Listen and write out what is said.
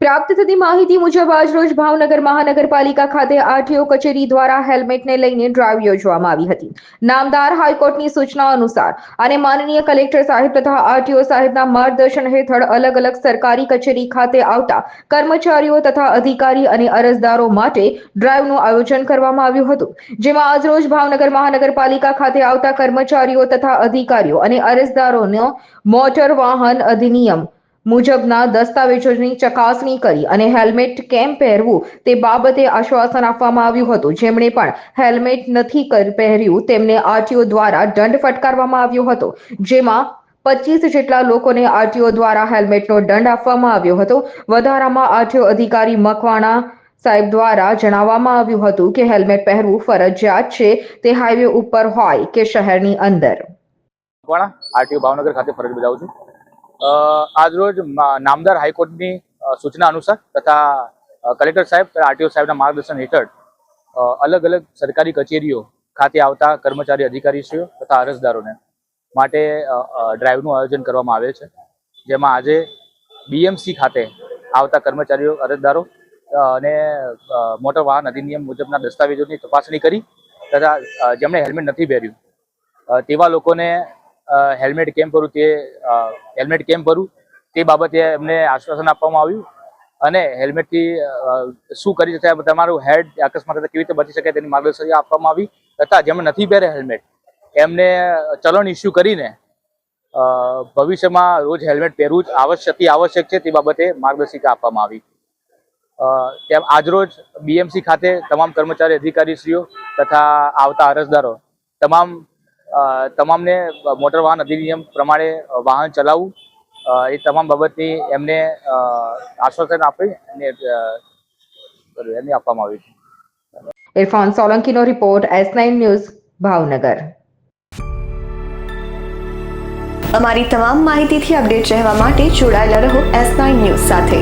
પ્રાપ્ત થતી માહિતી મુજબ આજરોજ ભાવનગર મહાનગરપાલિકા ખાતે આરટીઓ કચેરી દ્વારા હેલ્મેટને લઈને ડ્રાઈવ યોજવામાં આવી હતી. નામદાર હાઈકોર્ટની સૂચના અનુસાર અને માનનીય કલેક્ટર સાહેબ તથા આરટીઓ સાહેબના માર્ગદર્શન હેઠળ અલગ અલગ સરકારી કચેરી ખાતે આવતા કર્મચારીઓ તથા અધિકારી અને અરજદારો માટે ડ્રાઈવનું આયોજન કરવામાં આવ્યું હતું. જેમાં આજરોજ ભાવનગર મહાનગરપાલિકા ખાતે આવતા કર્મચારીઓ તથા અધિકારીઓ અને અરજદારોનો મોટર વાહન અધિનિયમ મુજબના દસ્તાવેજોની ચકાસણી કરી અને હેલ્મેટ કેમ પહેરવું તે બાબતે આશ્વાસન આપવામાં આવ્યું હતું. જેમણે પણ હેલ્મેટ નથી પહેર્યું તેમને આરટીઓ દ્વારા દંડ ફટકારવામાં આવ્યો હતો. જેમાં પચીસ જેટલા લોકોને આરટીઓ દ્વારા હેલ્મેટનો દંડ આપવામાં આવ્યો હતો. વધારામાં આરટીઓ અધિકારી મકવાણા સાહેબ દ્વારા જણાવવામાં આવ્યું હતું કે હેલ્મેટ પહેરવું ફરજિયાત છે તે હાઈવે ઉપર હોય કે શહેરની અંદર. આરટીઓ ભાવનગર ખાતે ફરજ બજાવું છું. આજરોજ નામદાર હાઈકોર્ટની સૂચના અનુસાર તથા કલેક્ટર સાહેબ તથા આરટીઓ સાહેબના માર્ગદર્શન હેઠળ અલગ અલગ સરકારી કચેરીઓ ખાતે આવતા કર્મચારી અધિકારીશ્રીઓ તથા અરજદારોને માટે ડ્રાઈવનું આયોજન કરવામાં આવે છે. જેમાં આજે બીએમસી ખાતે આવતા કર્મચારીઓ, અરજદારો અને મોટર વાહન અધિનિયમ મુજબના દસ્તાવેજોની તપાસણી કરી તથા જેમણે હેલ્મેટ નથી પહેર્યું તેવા લોકોને હેલ્મેટ કેમ ભરું તે હેલ્મેટ કેમ ભરું તે બાબતે એમને આશ્વાસન આપવામાં આવ્યું. અને હેલ્મેટથી શું કરી શકાય તમારું હેડ અકસ્માત કેવી રીતે બચી શકાય તેની માર્ગદર્શન આપવામાં આવી તથા જેમણે નથી પહેરે હેલ્મેટ, એમને ચલણ ઇસ્યુ કરીને ભવિષ્યમાં રોજ હેલ્મેટ પહેરવું જ આવશ્યક આવશ્યક છે તે બાબતે માર્ગદર્શિકા આપવામાં આવી. તેમ આજરોજ બીએમસી ખાતે તમામ કર્મચારી અધિકારીશ્રીઓ તથા આવતા અરજદારો, તમામ તમામને મોટર વાહન અધિનિયમ પ્રમાણે વાહન ચલાવવું એ તમામ બાબતની એમને આશ્વાસન આપી અને એમને આપવામાં આવ્યું છે. Irfan સોલંકીનો report S nine news Bhavnagar. અમારી તમામ માહિતીથી અપડેટ રહેવા માટે જોડાયેલા રહો એસ નાઇન ન્યૂઝ સાથે.